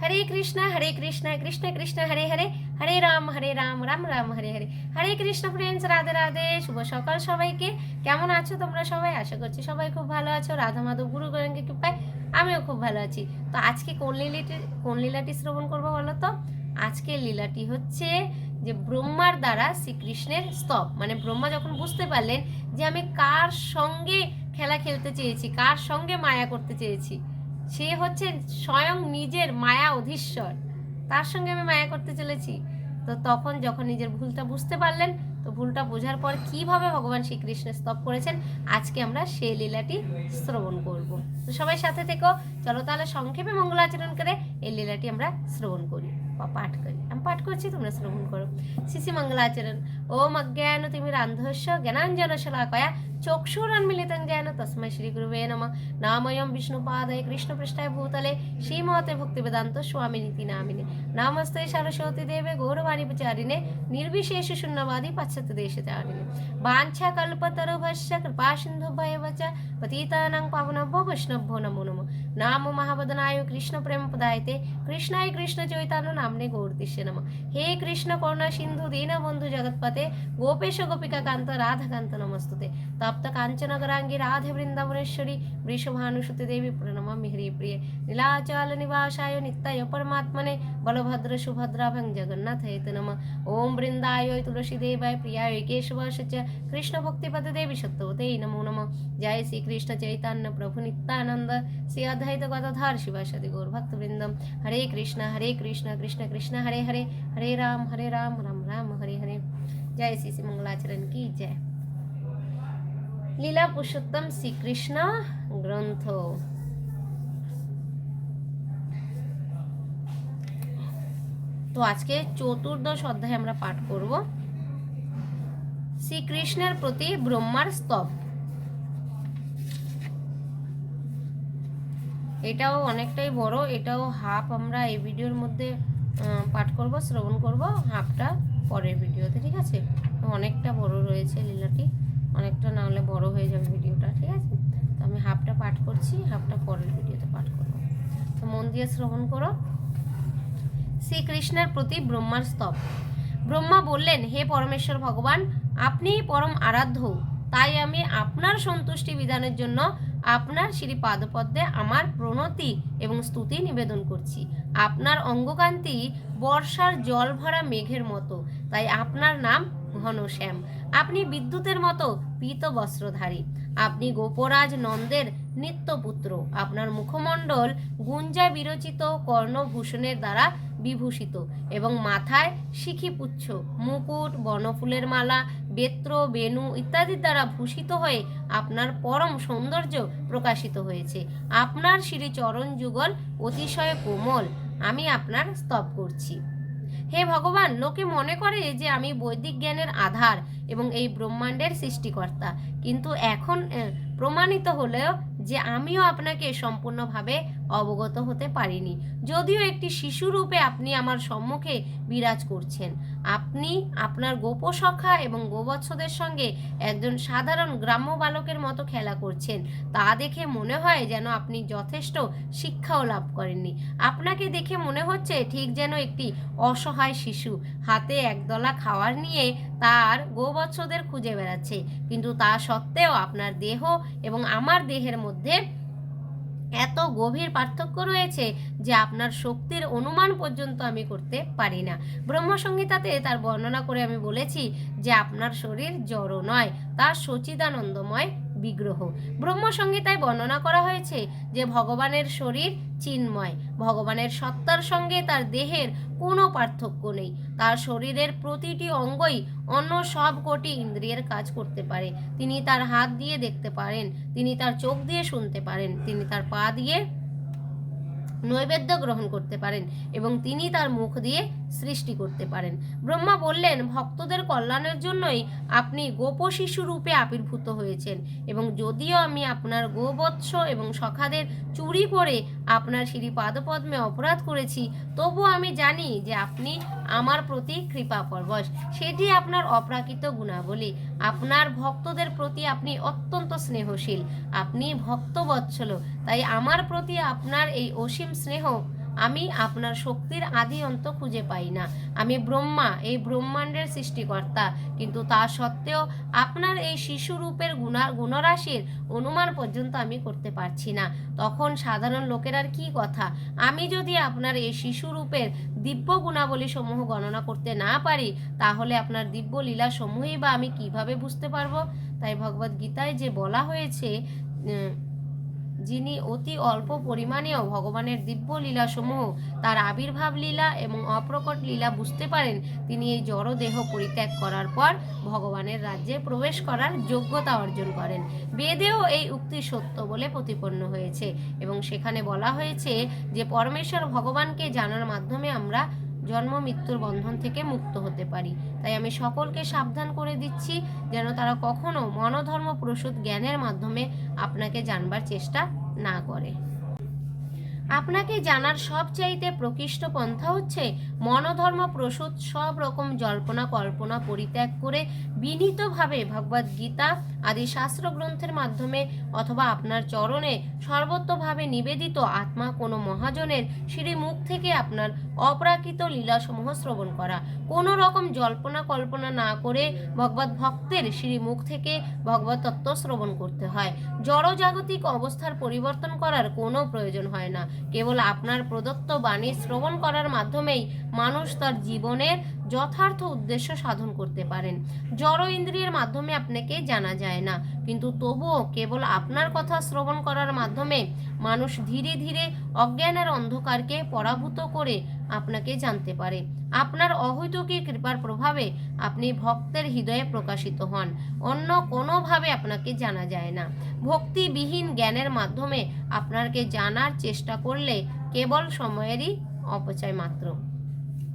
হরে Krishna Hare Krishna Krishna Krishna Hare Hare Hare Ram Hare Ram Ram Ram Hare Hare Hare Krishna friends Radhe Radhe শুভ সকাল সবাইকে। কেমন আছো তোমরা সবাই? আশা করছি সবাই খুব ভালো আছো। রাধা মাধব, গুরু গোয়েঙ্গে কৃপায় আমিও খুব ভালো আছি। তো আজকে কোন লীলাটি কোন লীলাটি শ্রবণ করব বলো তো? আজকের লীলাটি হচ্ছে যে ব্রহ্মার দ্বারা শ্রীকৃষ্ণের স্তব। মানে ব্রহ্মা যখন বুঝতে পারলেন যে আমি কার সঙ্গে খেলা খেলতে চেয়েছি, কার সঙ্গে মায়া করতে চেয়েছি সে হচ্ছে স্বয়ং নিজের মায়া অধীশ্বর। তার সঙ্গে আমি মায়া করতে চলেছি। তো তখন যখন নিজের ভুলটা বুঝতে পারলেন, তো ভুলটা বোঝার পর কীভাবে ভগবান শ্রীকৃষ্ণ স্তব করেছেন, আজকে আমরা সেই লীলাটি শ্রবণ করব। তো সবাই সাথে থেকো। চলো তাহলে সংক্ষেপে মঙ্গলাচরণ করে এই লীলাটি আমরা শ্রবণ করি। বা পাঠ করি। আমি পাঠ করছি, তোমরা শ্রবণ করো। শিশি মঙ্গলাচরণ। ওম অজ্ঞান তুমি রান্ধস্য জ্ঞানাঞ্জন শলাকয়া চক্ষুরন্মিলিतं জ্ঞান তস্मै শ্রী গুরুবে নম। নাময়ম বিষ্ণুপাদয় কৃষ্ণপৃষ্ঠায় ভূতলে শ্রীমতে ভক্তিবেদান্ত স্বামিনীতি নামিনে। নমস্তে সরস্বতী দেবে গৌরবাণী প্রচারিণে নির্বিশেষ শূন্যবাদী পাশ্চাত্য দেশে চারিণে বাঞ্ছা কল্পতরুভস্য কৃপা সিন্ধু ভয়বচ পতিতানাং পাবনভ্য বৈষ্ণভ্যো নমো নমো। নাম মহাবদনায় কৃষ্ণ প্রেম পদায়তে কৃষ্ণায় কৃষ্ণ চৈতন্য নামনে গৌরতিষ্য নম হে কৃষ্ণ করুণা সিন্ধু দীনবন্ধু জগৎপতে গোপেশ গোপিকা কান্ত রাধাকান্ত নমস্তুতে। তপ্ত কাঞ্চন গরাঙ্গী রাধে বৃন্দাবনেশ্বরী, বৃষভানুসুতে দেবী প্রণমামি হরি নম ওম বৃন্দায় তুলসী দেবায় প্রিয়ায় কেশবাস চ কৃষ্ণ ভক্তিপদে দেবী সত্যবতে নমো নম জয় শ্রী কৃষ্ণ চৈতন্য প্রভু নিত্যানন্দ শ্রী অদ্বৈত গদাধার শিবাসাদি গৌর ভক্তবৃন্দম হরে কৃষ্ণ হরে কৃষ্ণ কৃষ্ণ কৃষ্ণ হরে হরে হরে রাম হরে রাম রাম রাম হরে হরে জয় শ্রী শ্রী মঙ্গলাচরণ কি জয় লীলা পুরুষোত্তম শ্রীকৃষ্ণ গ্রন্থ তো আজকে চতুর্দশ অধ্যায় আমরা পাঠ করব। শ্রীকৃষ্ণের প্রতি ব্রহ্মার স্তব। এটাও অনেকটাই বড়, এটাও হাফ আমরা এই ভিডিওর মধ্যে পাঠ করব, শ্রবণ করব হাফটা পরের ভিডিওতে, ঠিক আছে? অনেকটা বড় রয়েছে লীলাটি, অনেকটা না হলে বড় হয়ে যাবে ভিডিওটা, ঠিক আছে? তো আমি হাফটা পাঠ করছি হাফটা পরের ভিডিওতে পাঠ করব। তো মন দিয়ে শ্রবণ করো। শ্রীকৃষ্ণের প্রতি ব্রহ্মার স্তব। ব্রহ্মা বললেন, হে পরমেশ্বর ভগবান আপনিই পরম আরাধ্য। তাই আমি আপনার সন্তুষ্টি বিধানের জন্য আপনার শ্রী পাদপদ্মে আমার প্রণতি এবং স্তুতি নিবেদন করছি। আপনার অঙ্গকান্তি বর্ষার জল ভরা মেঘের মতো। তাই আপনার নাম ঘনশ্যাম আপনি বিদ্যুতের মতো পীত বস্ত্রধারী। আপনি গোপরাজ নন্দের নিত্যপুত্র। আপনার মুখমণ্ডল গুঞ্জা বিরচিত কর্ণভূষণের দ্বারা বিভূষিত এবং মাথায় শিখিপুচ্ছ, মুকুট, বনফুলের মালা, বেত্র বেনু ইত্যাদির দ্বারা ভূষিত হয়ে আপনার পরম সৌন্দর্য প্রকাশিত হয়েছে। আপনার শ্রী চরণ যুগল অতিশয় কোমল। আমি আপনার স্তব করছি। হে ভগবান, লোকে মনে করে যে আমি বৈদিক জ্ঞানের আধার এবং এই ব্রহ্মাণ্ডের সৃষ্টিকর্তা। কিন্তু এখন প্রমাণিত হলেও যে আমিও আপনাকে সম্পূর্ণভাবে অবগত হতে পারিনি। যদিও একটি শিশু রূপে আপনি আমার সম্মুখে বিরাজ করছেন। আপনি আপনার গোপসখা এবং গোবৎসদের সঙ্গে একজন সাধারণ গ্রাম্য বালকের মতো খেলা করছেন। তা দেখে মনে হয় যেন আপনি যথেষ্ট শিক্ষাও লাভ করেননি। আপনাকে দেখে মনে হচ্ছে ঠিক যেন একটি অসহায় শিশু হাতে একদলা খাওয়ার নিয়ে তার গোবৎসদের খুঁজে বেড়াচ্ছে। কিন্তু তা সত্ত্বেও আপনার দেহ এবং আমার দেহের মধ্যে এত গভীর পার্থক্য রয়েছে যে আপনার শক্তির অনুমান পর্যন্ত আমি করতে পারি না। ব্রহ্মসংহিতাতে তার বর্ণনা করে আমি বলেছি যে আপনার শরীর জড় নয়, তা সচিদানন্দময় বিগ্রহ। ব্রহ্মসংহিতায় বর্ণনা করা হয়েছে যে ভগবানের শরীর চিন্ময়, ভগবানের সত্তার সঙ্গে তার দেহের কোনো পার্থক্য নেই। তার শরীরের প্রতিটি অঙ্গই অন্য সব কোটি ইন্দ্রিয়ের কাজ করতে পারে। তিনি তার হাত দিয়ে দেখতে পারেন, তিনি তার চোখ দিয়ে শুনতে পারেন, তিনি তার পা দিয়ে নৈবেদ্য গ্রহণ করতে পারেন এবং তিনি তার মুখ দিয়ে সৃষ্টি করতে পারেন। ব্রহ্মা বললেন, ভক্তদের কল্যাণের জন্যই আপনি গোপ শিশু রূপে আবির্ভূত হয়েছেন এবং যদিও আমি আপনার গোবৎস এবং সখাদের চুরি করে আপনার শ্রী পাদপদ্মে অপরাধ করেছি, তবু আমি জানি যে আপনি আমার প্রতি কৃপা পরবশ সেটি আপনার অপ্রাকৃত গুণাবলী। আপনার ভক্তদের প্রতি আপনি অত্যন্ত স্নেহশীল। আপনি ভক্তবৎসল। তাই আমার প্রতি আপনার এই অসীম স্নেহ আমি আপনার শক্তির আদি অন্ত খুঁজে পাই না। আমি ব্রহ্মা, এই ব্রহ্মাণ্ডের সৃষ্টিকর্তা। কিন্তু তা সত্ত্বেও আপনার এই শিশু রূপের গুণা, গুণরাশির অনুমান পর্যন্ত আমি করতে পারছি না। তখন সাধারণ লোকের আর কি কথা? আমি যদি আপনার এই শিশু রূপের দিব্য গুণাবলী সমূহ গণনা করতে না পারি, তাহলে আপনার দিব্য লীলা সমূহই বা আমি কীভাবে বুঝতে পারব? তাই ভগবদ্গীতায় যে বলা হয়েছে যিনি অতি অল্প পরিমাণেও ভগবানের দিব্য লীলাসমূহ তার আবির্ভাব লীলা এবং অপ্রকট লীলা বুঝতে পারেন, তিনি এই জড় দেহ পরিত্যাগ করার পর ভগবানের রাজ্যে প্রবেশ করার যোগ্যতা অর্জন করেন। বেদেও এই উক্তি সত্য বলে প্রতিপন্ন হয়েছে এবং সেখানে বলা হয়েছে যে, পরমেশ্বর ভগবানকে জানার মাধ্যমে আমরা জন্ম, মৃত্যুর বন্ধন থেকে মুক্ত হতে পারি। তাই আমি সকলকে সাবধান করে দিচ্ছি যেন তারা কখনো মনোধর্ম প্রসূত জ্ঞানের মাধ্যমে আপনাকে জানবার চেষ্টা না করে। আপনাকে জানার সবচাইতে প্রকৃষ্ট পন্থা হচ্ছে মনোধর্ম প্রসূত সব রকম জল্পনা কল্পনা পরিত্যাগ করে বিনীতভাবে ভগবদ গীতা আদি শাস্ত্র গ্রন্থের মাধ্যমে অথবা আপনার চরণে সর্বত্রভাবে নিবেদিত আত্মা কোনো মহাজনের শ্রী মুখ থেকে আপনার অপ্রাকৃত লীলাসমূহ শ্রবণ করা। কোনো রকম জল্পনা কল্পনা না করে ভগবত ভক্তের শ্রী মুখ থেকে ভগবত তত্ত্ব শ্রবণ করতে হয়। জড়জাগতিক অবস্থার পরিবর্তন করার কোনো প্রয়োজন হয় না। কেবল আপনার প্রদত্ত বাণী শ্রবণ করার মাধ্যমেই মানুষ তার জীবনের যথার্থ উদ্দেশ্য সাধন করতে পারেন। জড় ইন্দ্রিয়ের মাধ্যমে আপনাকে জানা যায় না। কিন্তু তবুও কেবল আপনার কথা শ্রবণ করার মাধ্যমে মানুষ ধীরে ধীরে অজ্ঞানের অন্ধকারকে পরাভূত করে আপনাকে জানতে পারে। আপনার অহৈতুকী কৃপার প্রভাবে আপনি ভক্তের হৃদয়ে প্রকাশিত হন। অন্য কোনোভাবে আপনাকে জানা যায় না। ভক্তিবিহীন জ্ঞানের মাধ্যমে আপনাকে জানার চেষ্টা করলে কেবল সময়েরই অপচয় মাত্র।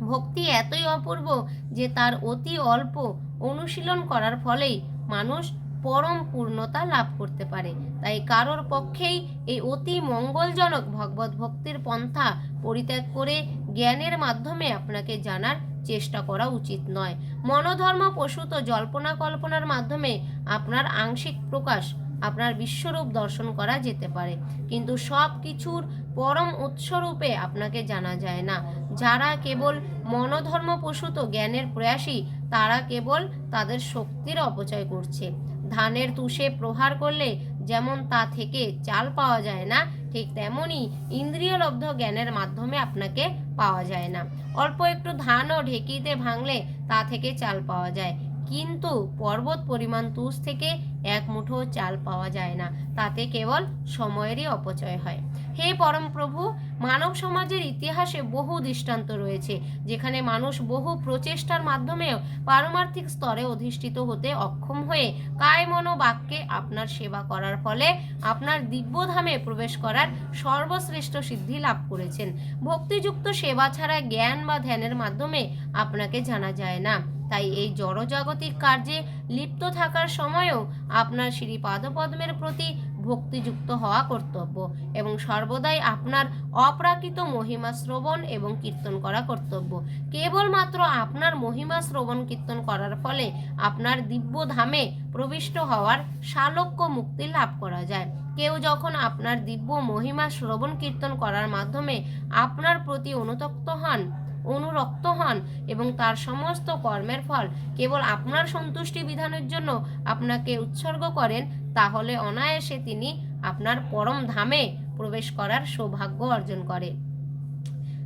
ভক্তি এতই অপূর্ব যে তার অতি অল্প অনুশীলন করার ফলেই মানুষ পরম পূর্ণতা লাভ করতে পারে। তাই কারোর পক্ষেই এই অতি মঙ্গলজনক ভগবত ভক্তির পন্থা পরিত্যাগ করে জ্ঞানের মাধ্যমে আপনাকে জানার চেষ্টা করা উচিত নয়। মনোধর্ম প্রসূত জল্পনা কল্পনার মাধ্যমে আপনার আংশিক প্রকাশ, আপনার বিশ্বরূপ দর্শন করা যেতে পারে। কিন্তু সব কিছুর পরম উৎসরূপে আপনাকে জানা যায় না। যারা কেবল মনোধর্ম প্রসূত জ্ঞানের প্রয়াসী, তারা কেবল তাদের শক্তির অপচয় করছে। ধানের তুষে প্রহার করলে যেমন তা থেকে চাল পাওয়া যায় না, ঠিক তেমনই ইন্দ্রিয়লব্ধ জ্ঞানের মাধ্যমে আপনাকে পাওয়া যায় না। অল্প একটু ধানও ঢেকিতে ভাঙলে তা থেকে চাল পাওয়া যায়। কিন্তু পর্বত পরিমাণ তুষ থেকে এক মুঠো চাল পাওয়া যায় না, তাতে কেবল সময়েরই অপচয় হয়। হে পরম প্রভু, মানব সমাজের ইতিহাসে বহু দৃষ্টান্ত রয়েছে, যেখানে মানুষ বহু প্রচেষ্টার মাধ্যমেও পারমার্থিক স্তরে অধিষ্ঠিত হতে অক্ষম হয়ে কায় মন বাক্যে আপনার সেবা করার ফলে আপনার দিব্যধামে প্রবেশ করার সর্বশ্রেষ্ঠ সিদ্ধি লাভ করেছেন। ভক্তিযুক্ত সেবা ছাড়া জ্ঞান বা ধ্যানের মাধ্যমে আপনাকে জানা যায় না। তাই এই জড়জাগতিক কার্যে লিপ্ত থাকার সময়ও আপনার শ্রী পাদপদ্মের প্রতি ভক্তিযুক্ত হওয়া কর্তব্য এবং সর্বদাই আপনার অপ্রাকৃত মহিমা শ্রবণ এবং কীর্তন করা কর্তব্য। কেবলমাত্র আপনার মহিমা শ্রবণ কীর্তন করার ফলে আপনার দিব্য ধামে প্রবিষ্ট হওয়ার শালক্য মুক্তি লাভ করা যায়। কেউ যখন আপনার দিব্য মহিমা শ্রবণ কীর্তন করার মাধ্যমে আপনার প্রতি অনুতপ্ত হন, অনুরক্ত হন এবং তার সমস্ত কর্মের ফল কেবল আপনার সন্তুষ্টি বিধানের জন্য আপনাকে উৎসর্গ করেন তাহলে অনায়াসে তিনি আপনার পরম ধামে প্রবেশ করার সৌভাগ্য অর্জন করে।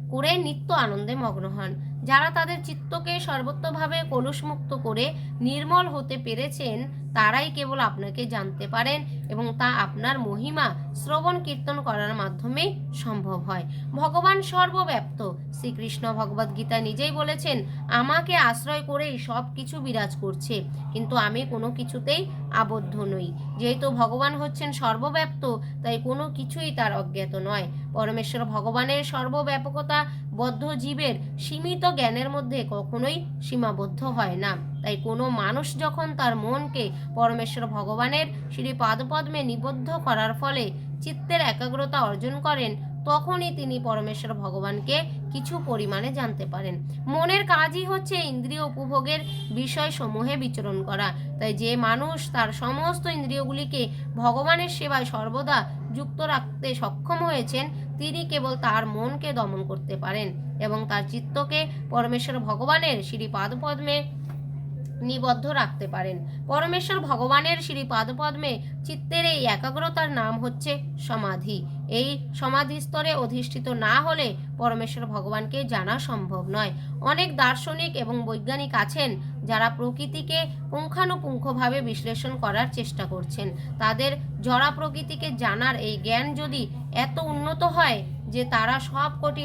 করে নিত্য আনন্দে মগ্ন হন। যারা তাদের চিত্তকে সর্বত্রভাবে কলুষমুক্ত করে নির্মল হতে পেরেছেন তারাই কেবল আপনাকে জানতে পারেন এবং তা আপনার মহিমা শ্রবণ কীর্তন করার মাধ্যমে সম্ভব হয়। ভগবান সর্বব্যাপ্ত। শ্রীকৃষ্ণ ভগবদ গীতা নিজেই বলেছেন, আমাকে আশ্রয় করেই সব কিছু বিরাজ করছে, কিন্তু আমি কোনো কিছুতেই আবদ্ধ নই। যেহেতু ভগবান হচ্ছেন সর্বব্যাপ্ত, তাই কোনো কিছুই তার অজ্ঞাত নয়। পরমেশ্বর ভগবানের সর্বব্যাপকতা বদ্ধ জীবের সীমিত জ্ঞানের মধ্যে কখনোই সীমাবদ্ধ হয় না। তাই কোনো মানুষ যখন তার মনকে পরমেশ্বর ভগবানের শ্রী পাদপদ্মে নিবদ্ধ করার ফলে চিত্তের একাগ্রতা অর্জন করেন, তখনই তিনি পরমেশ্বর ভগবানকে কিছু পরিমাণে জানতে পারেন। মনের কাজই হচ্ছে ইন্দ্রিয় উপভোগের বিষয় সমূহে বিচরণ করা। তাই যে মানুষ তার সমস্ত ইন্দ্রিয়গুলিকে ভগবানের সেবায় সর্বদা যুক্ত রাখতে সক্ষম হয়েছেন, তিনি কেবল তার মনকে দমন করতে পারেন এবং তার চিত্তকে পরমেশ্বর ভগবানের শ্রী পাদপদ্মে নিবদ্ধ রাখতে পারেন। পরমেশ্বর ভগবানের শ্রী পাদপদ্মে চিত্তের এই একাগ্রতার নাম হচ্ছে সমাধি। এই সমাধি স্তরে অধিষ্ঠিত না হলে পরমেশ্বর ভগবানকে জানা সম্ভব নয়। অনেক দার্শনিক এবং বৈজ্ঞানিক আছেন যারা প্রকৃতিকে পুঙ্খানুপুঙ্খভাবে বিশ্লেষণ করার চেষ্টা করছেন। তাদের জড়া প্রকৃতিকে জানার এই জ্ঞান যদি এত উন্নত হয় যে তারা সব কোটি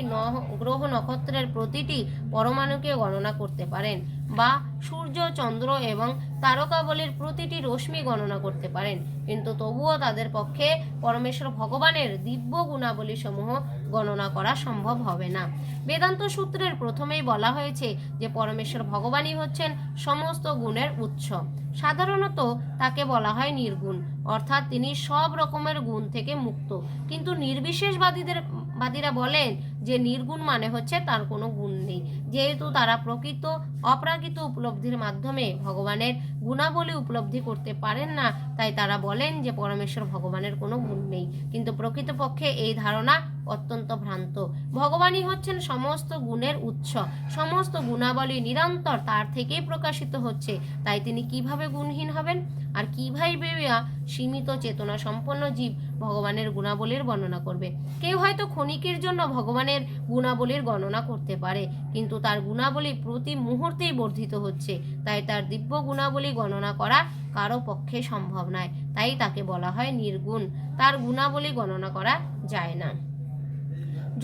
গ্রহ নক্ষত্রের প্রতিটি পরমাণুকে গণনা করতে পারেন। বা সূর্য, চন্দ্র এবং তারকাবলীর প্রতিটি রশ্মি গণনা করতে পারেন। কিন্তু তবুও তাদের পক্ষে পরমেশ্বর ভগবানের দিব্য গুণাবলী সমূহ গণনা করা সম্ভব হবে না। বেদান্ত সূত্রের প্রথমেই বলা হয়েছে যে, পরমেশ্বর ভগবানই হচ্ছেন সমস্ত গুণের উৎস। সাধারণত তাকে বলা হয় নির্গুণ, অর্থাৎ তিনি সব রকমের গুণ থেকে মুক্ত। কিন্তু নির্বিশেষবাদীদের, বাদীরা বলেন যে নির্গুণ মানে হচ্ছে তার কোনো গুণ নেই। যেহেতু তারা প্রকৃত অপ্রাকৃত উপলব্ধির মাধ্যমে ভগবানের গুণাবলী উপলব্ধি করতে পারেন না, তাই তারা বলেন যে পরমেশ্বর ভগবানের কোনো গুণ নেই। কিন্তু প্রকৃতপক্ষে এই ধারণা অত্যন্ত ভ্রান্ত। ভগবানই হচ্ছেন সমস্ত গুণের উৎস। সমস্ত গুণাবলী নিরন্তর তার থেকেই প্রকাশিত হচ্ছে। তাই তিনি কীভাবে গুণহীন হবেন? আর কীভাবে সীমিত চেতনা সম্পন্ন জীব ভগবানের গুণাবলীর বর্ণনা করবে? কেউ হয়তো ক্ষণিকের জন্য ভগবানের গুণাবলীর গণনা করতে পারে, কিন্তু তার গুণাবলী প্রতি মুহূর্তেই বর্ধিত হচ্ছে। তাই তার দিব্য গুণাবলী গণনা করা কারও পক্ষে সম্ভব নয়। তাই তাকে বলা হয় নির্গুণ। তার গুণাবলী গণনা করা যায় না।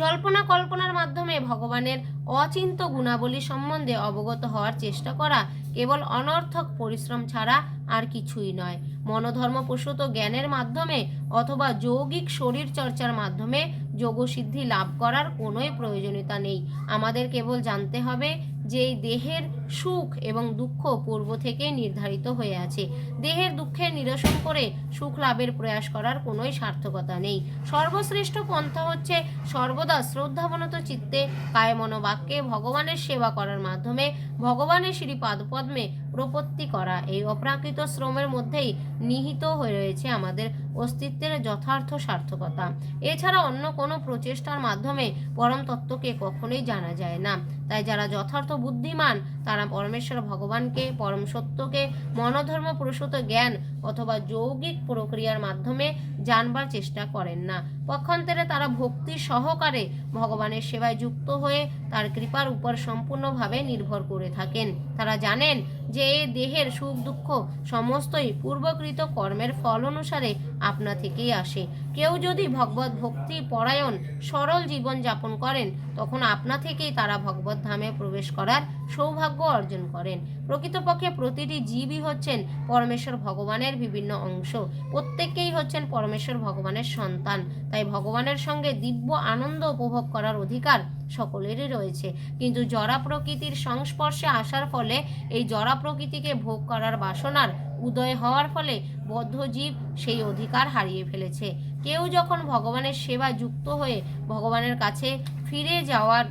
জল্পনা কল্পনার মাধ্যমে ভগবানের অচিন্ত গুণাবলী সম্বন্ধে অবগত হওয়ার চেষ্টা করা কেবল অনর্থক পরিশ্রম ছাড়া আর কিছুই নয়। মনোধর্ম প্রসূত জ্ঞানের মাধ্যমে অথবা যৌগিক শরীর চর্চার মাধ্যমে যোগসিদ্ধি লাভ করার কোনোই প্রয়োজনীয়তা নেই। আমাদের কেবল জানতে হবে যে এই দেহের সুখ এবং দুঃখ পূর্ব থেকে নির্ধারিত হয়ে আছে। দেহের দুঃখের নিরসন করে সুখ লাভের প্রয়াস করার কোনোই সার্থকতা নেই। সর্বশ্রেষ্ঠ পন্থা হচ্ছে সর্বদা শ্রদ্ধাবনত চিত্তে কায় মনোবাক্যে ভগবানের সেবা করার মাধ্যমে ভগবানের শ্রী পাদপদ্মে প্রপত্তি করা। এই অপ্রাকৃত শ্রমের মধ্যেই নিহিত হয়ে রয়েছে আমাদের অস্তিত্বের যথার্থ সার্থকতা। এছাড়া অন্য কোনো প্রচেষ্টার মাধ্যমে পরম তত্ত্বকে কখনোই জানা যায় না। তাই যারা যথার্থ বুদ্ধিমান তারা পরমেশ্বর ভগবানকে, পরম সত্যকে, মনোধর্ম প্রসূত জ্ঞান অথবা যৌগিক প্রক্রিয়ার মাধ্যমে জানবার চেষ্টা করেন না। পক্ষান্তরে তারা ভক্তি সহকারে ভগবানের সেবায় যুক্ত হয়ে তার কৃপার উপর সম্পূর্ণভাবে নির্ভর করে থাকেন। তারা জানেন যে এই দেহের সুখ দুঃখ সমস্তই পূর্বকৃত কর্মের ফল অনুসারে আপনা থেকেই আসে। কেউ যদি ভগবত ভক্তি পরায়ণ, সরল জীবন যাপন করেন, তখন আপনা থেকেই তারা ভগবত ধামে প্রবেশ করার সৌভাগ্য অর্জন করেন। প্রকৃতপক্ষে প্রতিটি জীবই হচ্ছেন পরমেশ্বর ভগবানের বিভিন্ন অংশ। প্রত্যেককেই হচ্ছেন পরমেশ্বর ভগবানের সন্তান। তাই ভগবানের সঙ্গে দিব্য আনন্দ উপভোগ করার অধিকার সকলেরই রয়েছে। কিন্তু জরা প্রকৃতির সংস্পর্শে আসার ফলে এই জরা প্রকৃতিকে ভোগ করার বাসনার উদয় হওয়ার ফলে বদ্ধ জীব সেই অধিকার হারিয়ে ফেলেছে। কেউ যখন ভগবানের সেবা যুক্ত হয়ে ভগবানের কাছে ফিরে যাওয়ার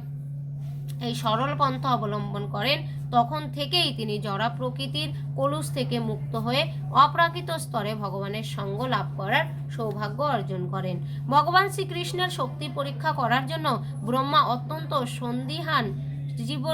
এই সরল পন্থা অবলম্বন করেন, তখন থেকেই তিনি জরা প্রকৃতির কলুষ থেকে মুক্ত হয়ে অপ্রাকৃত স্তরে ভগবানের সঙ্গ লাভ করার সৌভাগ্য অর্জন করেন। ভগবান শ্রীকৃষ্ণের শক্তি পরীক্ষা করার জন্য ব্রহ্মা অত্যন্ত সন্দিহান জীব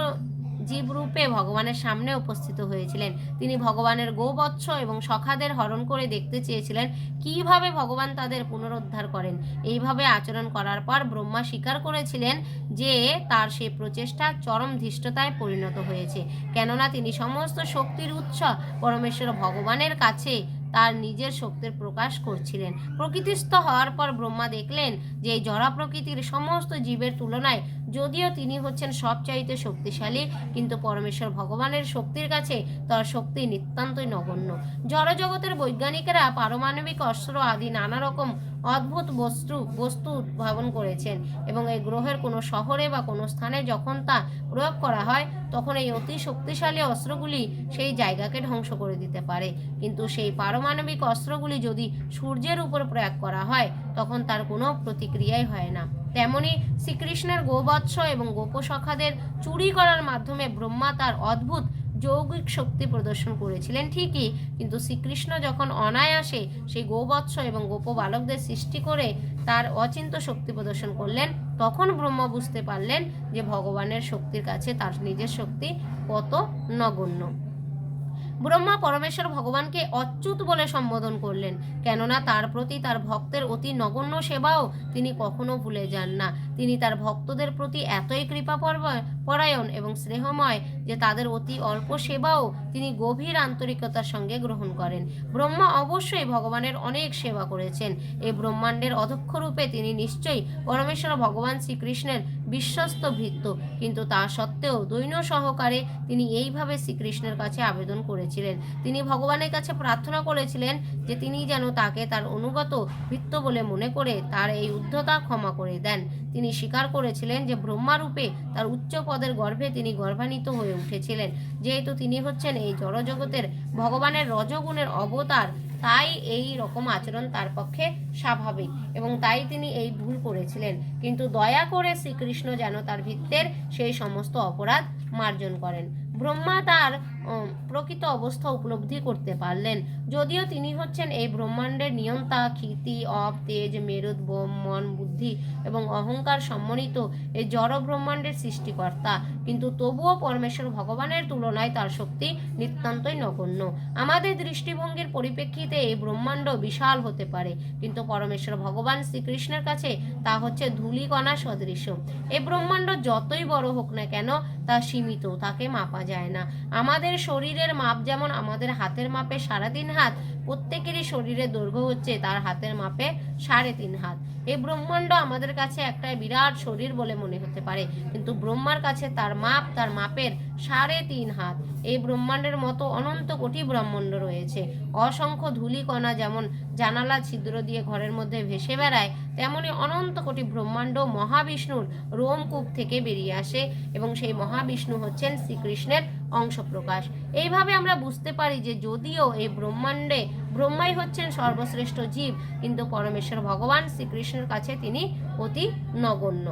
জীবরূপে ভগবানের সামনে উপস্থিত হয়েছিলেন। তিনি ভগবানের গোবৎস এবং সখাদের হরণ করে দেখতে চেয়েছিলেন, কীভাবে ভগবান তাদের পুনরুদ্ধার করেন? এইভাবে আচরণ করার পর ব্রহ্মা স্বীকার করেছিলেন যে তার সেই প্রচেষ্টা চরম ধৃষ্টতায় পরিণত হয়েছে। কেননা তিনি সমস্ত শক্তির উৎস পরমেশ্বর ভগবানের কাছে তার নিজের শক্তির প্রকাশ করছিলেন। প্রকৃতিস্থ হওয়ার পর ব্রহ্মা দেখলেন যে জরা প্রকৃতির সমস্ত জীবের তুলনায় যদিও তিনি হচ্ছেন সবচাইতে শক্তিশালী, কিন্তু পরমেশ্বর ভগবানের শক্তির কাছে তার শক্তি নিতান্তই নগণ্য। জড়জগতের বৈজ্ঞানিকেরা পারমাণবিক অস্ত্র আদি নানা রকম অদ্ভুত বস্তু বস্তু উদ্ভাবন করেছেন এবং এই গ্রহের কোনো শহরে বা কোনো স্থানে যখন তা প্রয়োগ করা হয়, তখন এই অতি শক্তিশালী অস্ত্রগুলি সেই জায়গাকে ধ্বংস করে দিতে পারে। কিন্তু সেই পারমাণবিক অস্ত্রগুলি যদি সূর্যের উপর প্রয়োগ করা হয়, তখন তার কোনো প্রতিক্রিয়াই হয় না। তেমনি শ্রীকৃষ্ণের গোবৎস এবং গোপসখাদের চুরি করার মাধ্যমে ব্রহ্মা তার অদ্ভুত যৌগিক শক্তি প্রদর্শন করেছিলেন, ঠিকই। কিন্তু শ্রীকৃষ্ণ যখন অনায়াসে সেই গোবৎস এবং গোপ বালকদের সৃষ্টি করে তার অচিন্ত শক্তি প্রদর্শন করলেন, তখন ব্রহ্মা বুঝতে পারলেন যে ভগবানের শক্তির কাছে তার নিজের শক্তি কত নগণ্য। ব্রহ্মা পরমেশ্বর ভগবানকে অচ্যুত বলে সম্বোধন করলেন, কেননা তার প্রতি তার ভক্তের অতি নগণ্য সেবাও তিনি কখনো ভুলে যান না। তিনি তার ভক্তদের প্রতি এতই কৃপা পরায়ণ এবং স্নেহময় যে তাদের অতি অল্প সেবাও তিনি গভীর আন্তরিকতার সঙ্গে গ্রহণ করেন। ব্রহ্মা অবশ্যই ভগবানের অনেক সেবা করেছেন। এই ব্রহ্মাণ্ডের অধ্যক্ষ রূপে তিনি নিশ্চয়ই পরমেশ্বর ভগবান শ্রীকৃষ্ণের বিশ্বস্ত ভৃত্য। কিন্তু তা সত্ত্বেও দৈন্য সহকারে তিনি এইভাবে শ্রীকৃষ্ণের কাছে আবেদন করেছিলেন। তিনি ভগবানের কাছে প্রার্থনা করেছিলেন যে তিনি যেন তাকে তার অনুগত ভৃত্য বলে মনে করে তার এই উদ্ধতা ক্ষমা করে দেন। তিনি স্বীকার করেছিলেন যে ব্রহ্মারূপে তার উচ্চ পদের গর্ভে তিনি গর্ভান্বিত হয়ে উঠেছিলেন। যেহেতু তিনি হচ্ছেন এই জড়জগতের ভগবানের রজগুণের অবতার, তাই এই রকম আচরণ তার পক্ষে স্বাভাবিক এবং তাই তিনি এই ভুল করেছিলেন। কিন্তু দয়া করে শ্রীকৃষ্ণ যেন তার ভিত্তের সেই সমস্ত অপরাধ মার্জন করেন। ব্রহ্মা তার প্রকৃত অবস্থা উপলব্ধি করতে পারলেন। যদিও তিনি হচ্ছেন এই ব্রহ্মাণ্ডের নিয়ন্তা খ্যাতি অব তেজ, মেরুদ মন, বুদ্ধি এবং অহংকার সম্মানিত এই জড় ব্রহ্মাণ্ডের সৃষ্টিকর্তা। কিন্তু তবুও পরমেশ্বর ভগবানের তুলনায় তার শক্তি নিতান্তই নগণ্য। আমাদের দৃষ্টিভঙ্গির পরিপ্রেক্ষিতে এই ব্রহ্মাণ্ড বিশাল হতে পারে, কিন্তু পরমেশ্বর ভগবান শ্রীকৃষ্ণের কাছে তা হচ্ছে ধূলিকণা সদৃশ। এই ব্রহ্মাণ্ড যতই বড় হোক না কেন, তা সীমিত, তাকে মাপা যায় না। আমাদের শরীরের মাপ যেমন আমাদের হাতের মাপে সারাদিন হাত প্রত্যেকেরই শরীরের দৈর্ঘ্য হচ্ছে তার হাতের মাপে সাড়ে তিন হাত। এই ব্রহ্মাণ্ড আমাদের কাছে একটা বিরাট শরীর বলে মনে হতে পারে। কিন্তু ব্রহ্মার কাছে তার মাপ, তার মাপের সাড়ে তিন হাত। এই ব্রহ্মাণ্ডের মতো অনন্ত কোটি ব্রহ্মাণ্ড রয়েছে। অসংখ্য ধূলিকণা যেমন জানালা ছিদ্র দিয়ে ঘরের মধ্যে ভেসে বেড়ায়, তেমনি অনন্ত কোটি ব্রহ্মাণ্ড মহাবিষ্ণুর রোমকূপ থেকে বেরিয়ে আসে এবং সেই মহাবিষ্ণু হচ্ছেন শ্রীকৃষ্ণের অংশ প্রকাশ এইভাবে আমরা বুঝতে পারি যে যদিও এই ব্রহ্মাণ্ডে ব্রহ্মাই হচ্ছেন সর্বশ্রেষ্ঠ জীব, কিন্তু পরমেশ্বর ভগবান শ্রীকৃষ্ণের কাছে তিনি অতি নগণ্য।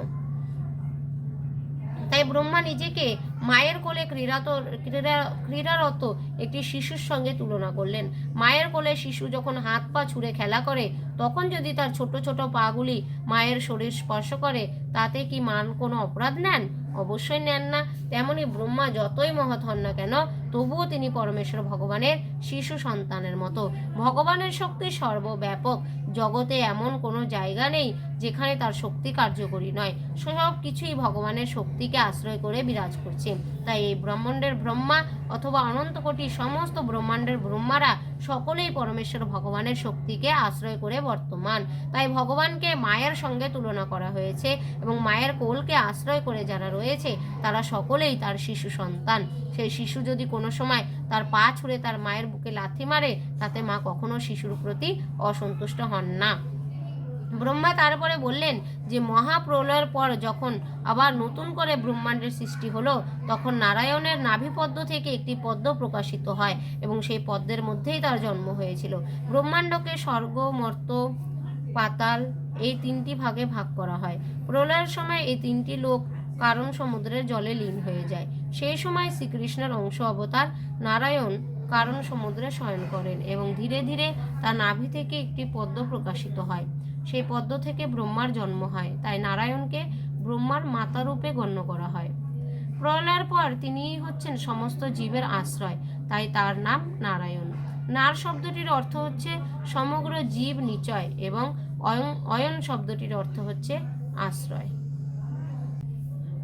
তাই ব্রহ্মা নিজেকে মায়ের কোলে ক্রীড়াত, ক্রীড়া, ক্রীড়ারত একটি শিশুর সঙ্গে তুলনা করলেন। মায়ের কোলে শিশু যখন হাত পা ছুঁড়ে খেলা করে, তখন যদি তার ছোট ছোট পাগুলি মায়ের শরীর স্পর্শ করে, তাতে কি মান কোনো অপরাধ নেন? অবশ্যই নেন না। তেমনি ব্রহ্মা যতই মহৎ হন না কেন, তবুও তিনি পরমেশ্বর ভগবানের শিশু সন্তানের মতো। ভগবানের শক্তি সর্বব্যাপক। জগতে এমন কোনো জায়গা নেই যেখানে তার শক্তি কার্যকরী নয়। সব কিছুই ভগবানের শক্তিকে আশ্রয় করে বিরাজ করছে। তাই এই ব্রহ্মাণ্ডের ব্রহ্মা অথবা অনন্ত কোটি সমস্ত ব্রহ্মাণ্ডের ব্রহ্মারা সকলেই পরমেশ্বর ভগবানের শক্তিকে আশ্রয় করে বর্তমান। তাই ভগবানকে মায়ের সঙ্গে তুলনা করা হয়েছে এবং মায়ের কোলকে আশ্রয় করে যারা রয়েছে, তারা সকলেই তার শিশু সন্তান। সেই শিশু যদি কোনো সময় তার পা ছুঁড়ে তার মায়ের বুকে লাথি মারে, তাতে মা কখনো শিশুর প্রতি অসন্তুষ্ট হন না। ব্রহ্মা তারপরে বললেন যে, মহাপ্রলয়ের পর যখন আবার নতুন করে ব্রহ্মাণ্ডের সৃষ্টি হলো, তখন নারায়ণের নাভিপদ্ম থেকে একটি পদ্ম প্রকাশিত হয় এবং সেই পদ্মের মধ্যেই তার জন্ম হয়েছিল। ব্রহ্মাণ্ডকে স্বর্গ, মর্ত, পাতাল এই তিনটি ভাগে ভাগ করা হয়। প্রলয়ের সময় এই তিনটি লোক কারণ সমুদ্রের জলে লীন হয়ে যায়। সেই সময় শ্রীকৃষ্ণের অংশ অবতার নারায়ণ কারণ সমুদ্রে শয়ন করেন এবং ধীরে ধীরে তার নাভি থেকে একটি পদ্ম প্রকাশিত হয়। সেই পদ্ম থেকে ব্রহ্মার জন্ম হয়, তাই নারায়ণকে ব্রহ্মার মাতা রূপে গণ্য করা হয়। প্রলয়ের পর তিনিই হচ্ছেন সমস্ত জীবের আশ্রয়, তাই তার নাম নারায়ণ। নার শব্দটির অর্থ হচ্ছে সমগ্র জীব নিচয় এবং অয়ন অয়ন শব্দটির অর্থ হচ্ছে আশ্রয়।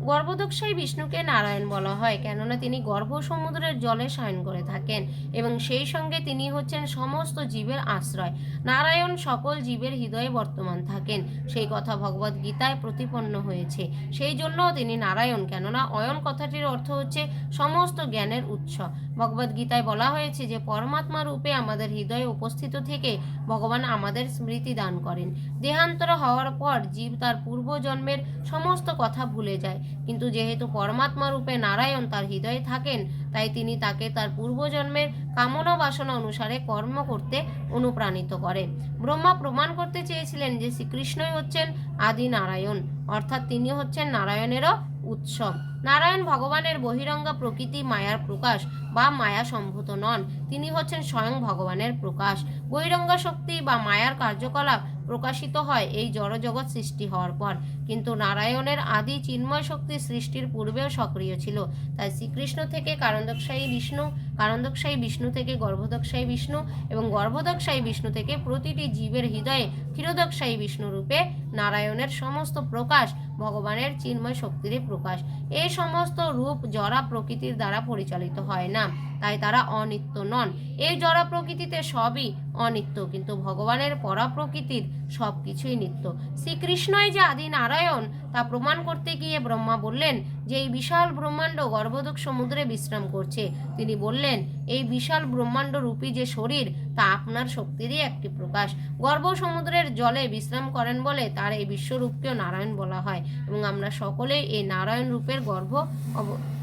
গর্ভদক্ষাই বিষ্ণুকে নারায়ণ বলা হয়, কেননা তিনি গর্ভ সমুদ্রের জলে শয়ন করে থাকেন এবং সেই সঙ্গে তিনি হচ্ছেন সমস্ত জীবের আশ্রয়। নারায়ণ সকল জীবের হৃদয়ে বর্তমান থাকেন। সেই কথা ভগবত গীতায় প্রতিপন্ন হয়েছে। সেই জন্য তিনি নারায়ণ, কেননা অয়ন কথাটির অর্থ হচ্ছে সমস্ত জ্ঞানের উৎস। ভগবত গীতায় বলা হয়েছে যে, পরমাত্মা রূপে আমাদের হৃদয়ে উপস্থিত থেকে ভগবান আমাদের স্মৃতি দান করেন। দেহান্তর হওয়ার পর জীব তার পূর্বজন্মের সমস্ত কথা ভুলে যায়। কিন্তু যেহেতু পরমাত্মা রূপে নারায়ণ তার হৃদয়ে থাকেন, তাই তিনি তাকে তার পূর্বজন্মের কামনা বাসনা অনুসারে কর্ম করতে অনুপ্রাণিত করে। ব্রহ্মা প্রমাণ করতে চেয়েছিলেন যে শ্রীকৃষ্ণই হচ্ছেন আদি নারায়ণ, অর্থাৎ তিনি হচ্ছেন নারায়ণেরও উৎসব। নারায়ণ ভগবানের বহিরঙ্গা প্রকৃতি মায়ার প্রকাশ বা মায়া সম্ভূত নন, তিনি হচ্ছেন স্বয়ং ভগবানের প্রকাশ। বহিরঙ্গা শক্তি বা মায়ার কার্যকলাপ প্রকাশিত হয়। এই জড়জগৎ সৃষ্টি হওয়ার পর কিন্তু নারায়ণের আদি চিন্ময় শক্তি সৃষ্টির পূর্বেও সক্রিয় ছিল। তাই শ্রীকৃষ্ণ থেকে কারণদকশায়ী বিষ্ণু কারণদকশায়ী বিষ্ণু থেকে গর্ভদকশায়ী বিষ্ণু এবং গর্ভদকশায়ী বিষ্ণু থেকে প্রতিটি জীবের হৃদয়ে ক্ষীরদক্ষায়ী বিষ্ণু রূপে নারায়ণের সমস্ত প্রকাশ, ভগবানের চিন্ময় শক্তিরই প্রকাশ। এই সমস্ত রূপ জরা প্রকৃতির দ্বারা পরিচালিত হয় না, তাই তারা অনিত্য নন। এই জরা প্রকৃতিতে সবই অনিত্য, কিন্তু ভগবানের পরা প্রকৃতির সব কিছুই নিত্য। শ্রীকৃষ্ণই যে আদি নারায়ণ তা প্রমাণ করতে গিয়ে ব্রহ্মা বললেন যে এই বিশাল ব্রহ্মাণ্ড গর্ভদক সমুদ্রে বিশ্রাম করছে। তিনি বললেন, এই বিশাল ব্রহ্মাণ্ড রূপী যে শরীর, তা আপনার শক্তিরই একটি প্রকাশ। গর্ভ সমুদ্রের জলে বিশ্রাম করেন বলে তার এই বিশ্বরূপকেও নারায়ণ বলা হয় এবং আমরা সকলেই এই নারায়ণ রূপের গর্ভ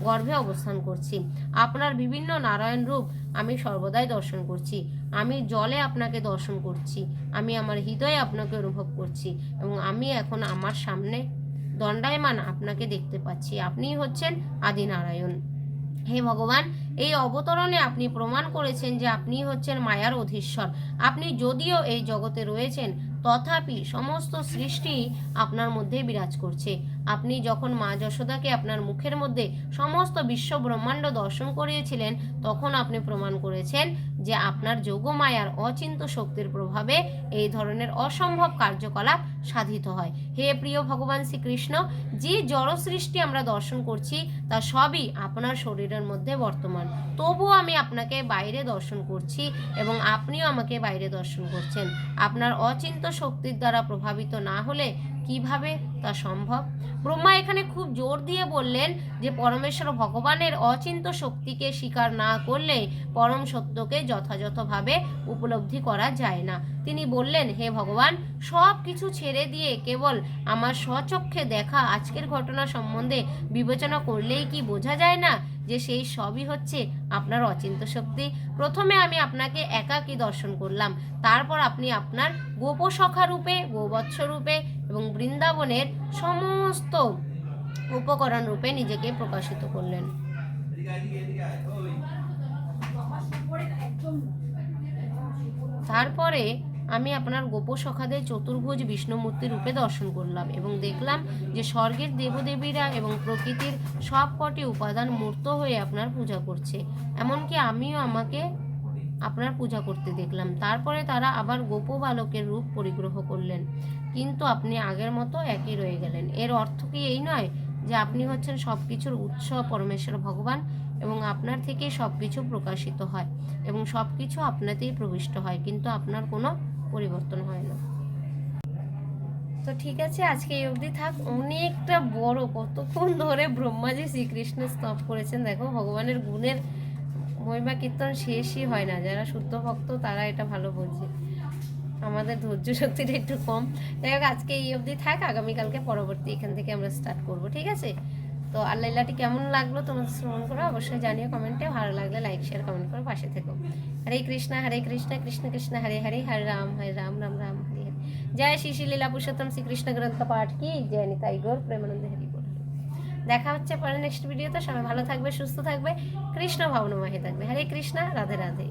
গর্ভে অবস্থান করছি। আপনার বিভিন্ন নারায়ণ রূপ আমি সর্বদাই দর্শন করছি। আমি জলে আপনাকে দর্শন করছি। আমি আমার হৃদয়ে আপনাকে অনুভব করছি এবং আমি এখন আমার সামনে দণ্ডায়মান আপনাকে দেখতে পাচ্ছি। আপনিই হচ্ছেন আদি নারায়ণ হে ভগবান, এই অবতরণে আপনি প্রমাণ করেছেন যে আপনি হচ্ছেন মায়ার অধীশ্বর। আপনি যদিও এই জগতে রয়েছেন, তথাপি সমস্ত সৃষ্টি আপনার মধ্যে বিরাজ করছে। আপনি যখন মা যশোদাকে আপনার মুখের মধ্যে সমস্ত বিশ্ব ব্রহ্মাণ্ড দর্শন করিয়েছিলেন, তখন আপনি প্রমাণ করেছেন যে আপনার যোগমায়ার অচিন্ত শক্তির প্রভাবে এই ধরনের অসম্ভব কার্যকলাপ সাধিত হয়। হে প্রিয় ভগবান শ্রীকৃষ্ণ, যে জড় সৃষ্টি আমরা দর্শন করছি, তা সবই আপনার শরীরের মধ্যে বর্তমান। তবুও আমি আপনাকে বাইরে দর্শন করছি এবং আপনিও আমাকে বাইরে দর্শন করছেন। আপনার অচিন্ত শক্তির দ্বারা প্রভাবিত না হলে কীভাবে তা সম্ভব? ব্রহ্মা এখানে খুব জোর দিয়ে বললেন যে পরমেশ্বর ভগবানের অচিন্ত শক্তিকে স্বীকার না করলে পরম সত্যকে যথাযথভাবে উপলব্ধি করা যায় না। তিনি বললেন, হে ভগবান, সব কিছু ছেড়ে দিয়ে কেবল আমার স্বচক্ষে দেখা আজকের ঘটনা সম্বন্ধে বিবেচনা করলেই কি বোঝা যায় না যে সেই সবই হচ্ছে আপনার অচিন্ত শক্তি? প্রথমে আমি আপনাকে একাকী দর্শন করলাম। তারপর আপনি আপনার গোপসখা রূপে, গোবৎস রূপে এবং বৃন্দাবনের সমস্ত উপকরণ রূপে নিজেকে প্রকাশিত করলেন। তারপরে আমি আপনার গোপসখাদের চতুর্ভুজ বিষ্ণুমূর্তি রূপে দর্শন করলাম এবং দেখলাম যে স্বর্গের দেবদেবীরা এবং প্রকৃতির সব কটি উপাদান মূর্ত হয়ে আপনার পূজা করছে। এমনকি আমিও আমাকে আপনার পূজা করতে দেখলাম। তারপরে তারা আবার গোপ বালকের রূপ পরিগ্রহ করলেন। কিন্তু আপনি আগের মতো একই রয়ে গেলেন। এর অর্থ কি এই নয় যে আপনি হচ্ছেন সব কিছুর উৎস, পরমেশ্বর, ভগবান এবং আপনার থেকে সব কিছু প্রকাশিত হয় এবং সব কিছু আপনাতেই প্রবিষ্ট হয়, কিন্তু আপনার কোনো পরিবর্তন হয় না। তো ঠিক আছে, আজকে এই অবধি থাক। অনেকটা বড়, কতক্ষণ ধরে ব্রহ্মাজি শ্রীকৃষ্ণ স্তব করেছেন দেখো, ভগবানের গুণের মহিমা কীর্তন শেষই হয় না। যারা শুদ্ধ ভক্ত, তারা এটা ভালো বোঝে। আমাদের ধৈর্য শক্তিটা একটু কম। যাই হোক, আজকে এই অবধি থাক। আগামীকালকে পরবর্তী এখান থেকে আমরা স্টার্ট করব, ঠিক আছে? তো আল্লাহটি কেমন লাগল তোমাদের শ্রবণ করো, অবশ্যই জানিও কমেন্টে। ভালো লাগলে লাইক শেয়ার কমেন্ট করে পাশে থেকো। হরে কৃষ্ণ হরে কৃষ্ণ কৃষ্ণ কৃষ্ণ, হরে হরে হরে রাম হরে রাম রাম রাম, হরে হরে। জয় শ্রী শ্রী লীলা পুরুষোত্তম শ্রীকৃষ্ণ গ্রন্থ পাঠ কি? জয় নিতাই গৌর প্রেমানন্দ হরি। দেখা হচ্ছে পরে নেক্সট ভিডিওতে সবাই ভালো থাকবে, সুস্থ থাকবে। কৃষ্ণ ভাবনময় থাকবে। হরে কৃষ্ণা, রাধে রাধে।